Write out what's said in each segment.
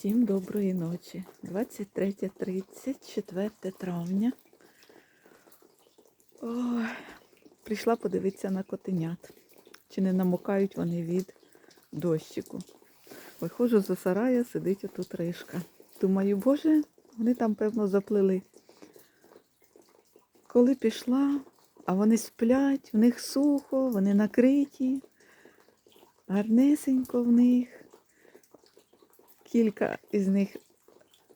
Всім доброї ночі. 23.30, 4 травня. Ой, прийшла подивитися на котенят. Чи не намокають вони від дощику. Виходжу за сарая, сидить отут ришка. Думаю, боже, вони там, певно, заплили. Коли пішла, а вони сплять, в них сухо, вони накриті, гарнесенько в них. Кілька із них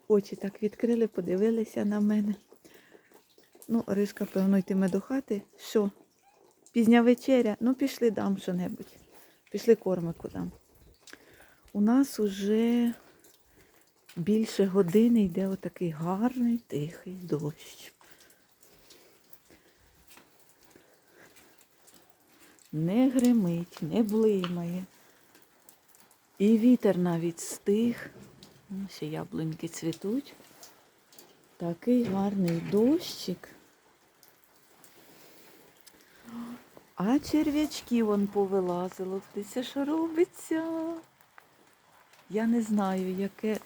очі так відкрили, подивилися на мене. Ну, Ришка, певно, йтиме до хати. Що? Пізня вечеря? Ну, пішли дам що-небудь. Пішли кормику дам. У нас уже більше години йде отакий гарний тихий дощ. Не гримить, не блимає. І вітер навіть стих. Ще яблуньки цвітуть. Такий гарний дощик. А черв'ячки вон повилазило. Дивіться, що робиться. Я не знаю, яке.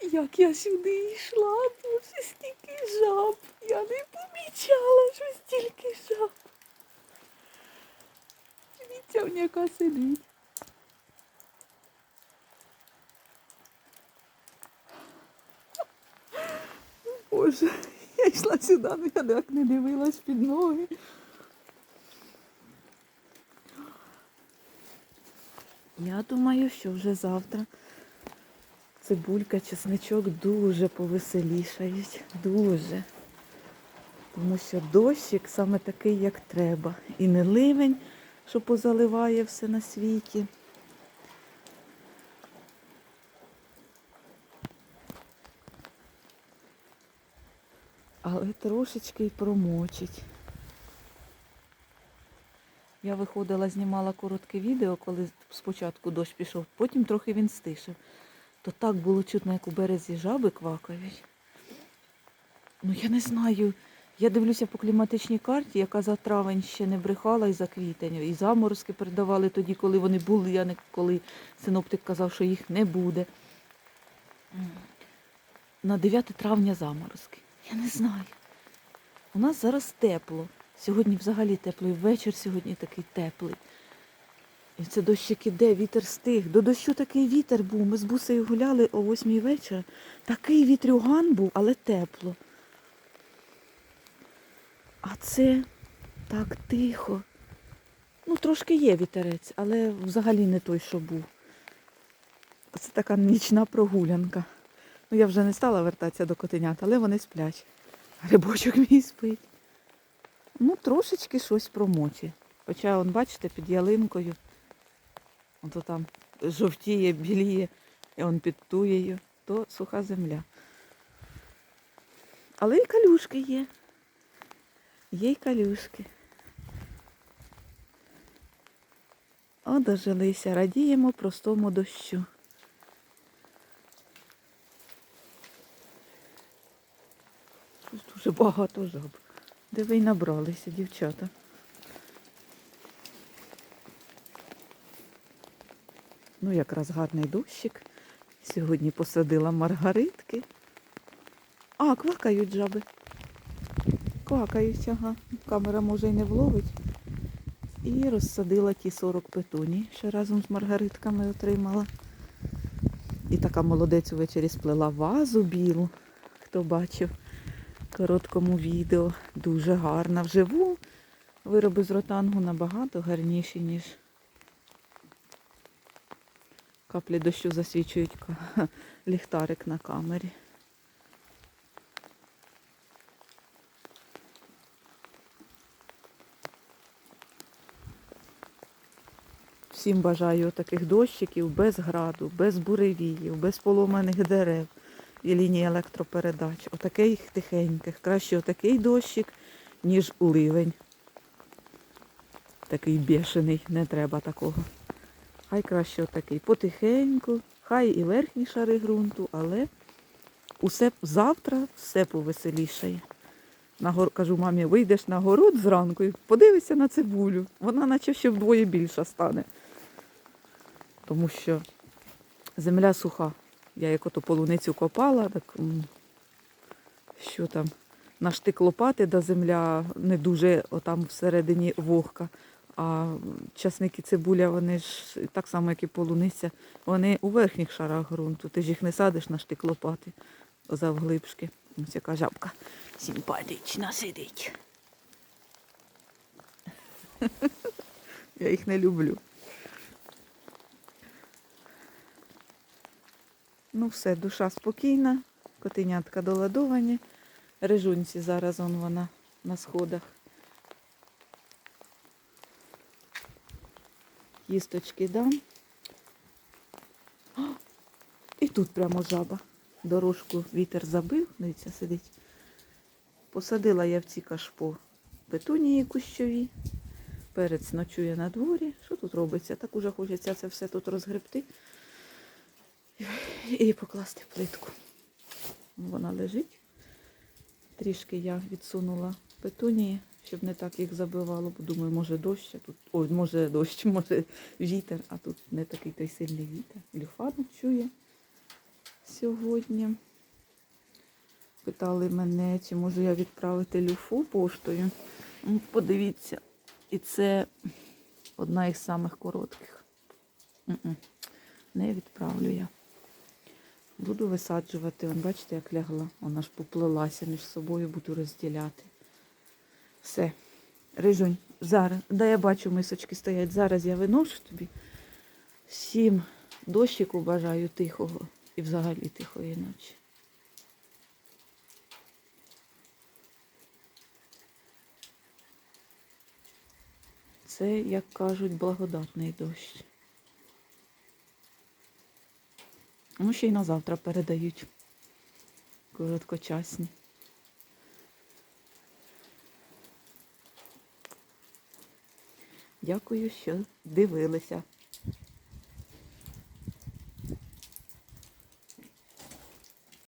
Як я сюди йшла, боже, стільки жаб. Я не помічала, що стільки жаб. Дивіться, в яка сидить. Боже, я йшла сюди, ну я так не дивилась під ноги. Я думаю, що вже завтра цибулька, чесничок дуже повеселішають. Дуже. Тому що дощик саме такий, як треба. І не ливень, що позаливає все на світі. Але трошечки й промочить. Я виходила, знімала коротке відео, коли спочатку дощ пішов, потім трохи він стишив. То так було чутно, як у березі жаби квакають. Ну я не знаю. Я дивлюся по кліматичній карті, яка за травень ще не брехала і за квітень. І заморозки передавали тоді, коли вони були, а не коли синоптик казав, що їх не буде. На 9 травня заморозки. Я не знаю. У нас зараз тепло. Сьогодні взагалі тепло, і вечір сьогодні такий теплий. І це дощик іде, вітер стих. До дощу такий вітер був. Ми з бусею гуляли о 8 вечора. Такий вітрюган був, але тепло. А це так тихо. Ну, трошки є вітерець, але взагалі не той, що був. Це така нічна прогулянка. Ну, я вже не стала вертатися до котенят, але вони сплять. Грибочок мій спить. Ну, трошечки щось промочі. Хоча, он, бачите, під ялинкою, ото там жовтіє, біліє, і он під туєю, то суха земля. Але і калюшки є. Є й калюшки. О, дожилися, радіємо простому дощу. Тут дуже багато жаб. Де ви й набралися, дівчата? Ну, якраз гарний дощик. Сьогодні посадила маргаритки. А, квакають жаби. Квакають, ага. Камера може й не вловить. І розсадила ті 40 петуній, що разом з маргаритками отримала. І така молодець увечері сплела вазу білу, хто бачив в короткому відео. Дуже гарна. Вживу вироби з ротангу набагато гарніші, ніж каплі дощу засвічують ліхтарик на камері. Всім бажаю таких дощиків без граду, без буревіїв, без поломаних дерев і лінії електропередач. Отаких тихеньких. Краще отакий дощик, ніж ливень. Такий бешений, не треба такого. Хай краще отакий. Потихеньку, хай і верхні шари ґрунту, але усе завтра все повеселішає. На гор... Кажу, мамі, вийдеш на город зранку і подивися на цибулю. Вона наче ще вдвоє більша стане. Тому що земля суха. Я як ото полуницю копала, так що там, на штик лопати, да земля не дуже отам всередині вогка. А часники цибуля, вони ж так само, як і полуниця, вони у верхніх шарах ґрунту. Ти ж їх не садиш на штик лопати завглибшки. Ось яка жабка симпатична сидить. Я їх не люблю. Ну все, душа спокійна, котенятка доладовані. Рижунці зараз он вона на сходах. Їсточки дам. О, І тут прямо жаба. Дорожку вітер забив, дивіться, сидить. Посадила я в ці кашпо петунії кущові. Перець ночує на дворі. Що тут робиться? Так уже хочеться це все тут розгребти і покласти плитку. Вона лежить. Трішки я відсунула петунії, щоб не так їх забивало, бо думаю, може дощ, а тут. Ой, може дощ, може вітер, а тут не такий той сильний вітер. Люфа ночує сьогодні. Питали мене, чи можу я відправити люфу поштою. Ну, Подивіться, і це одна із самих коротких. Не відправлю я. Буду висаджувати. Вон, бачите, як лягла. Вона ж поплилася між собою, буду розділяти. Все. Рижунь, зараз, да я бачу, мисочки стоять. Зараз я виношу тобі. Всім дощику бажаю тихого і взагалі тихої ночі. Це, як кажуть, благодатний дощ. Ну, ще й на завтра передають. Короткочасні. Дякую, що дивилися.